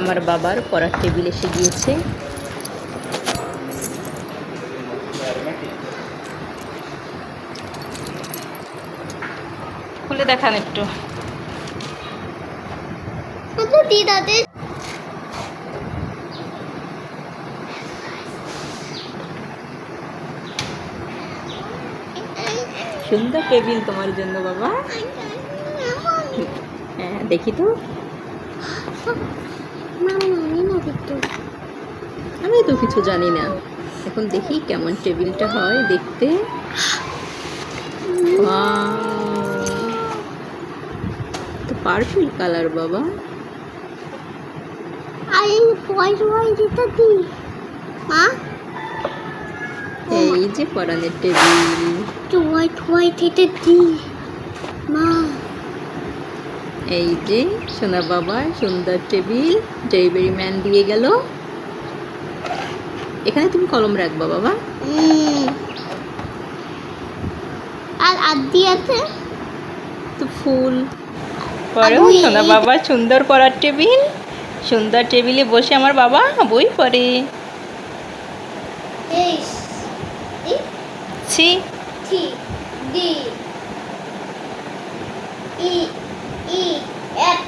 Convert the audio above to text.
আমার বাবার পড়ার টেবিল এসে গিয়েছে। খুলে দেখান একটু। দিদাদের সুন্দর টেবিল তোমার জন্য বাবা। হ্যাঁ দেখি তো। তো কিছু জানি না। এখন দেখি কেমন টেবিলটা হয় দেখতে! তো পার্পল কালার বাবা। এই যে পরানের টেবিল। হোয়াইট হোয়াইট এটা দি মা। এই যে সোনা বাবা সুন্দর টেবিল ডেলিভারি ম্যান দিয়ে গেল। এখানে তুমি কলম রাখবা বাবা। আর আদি আছে? তো ফুল। পরেও সোনা বাবা সুন্দর পড়ার টেবিল। সুন্দর টেবিলে বসে আমার বাবা বই পড়ে। এই C. D. E. E. F.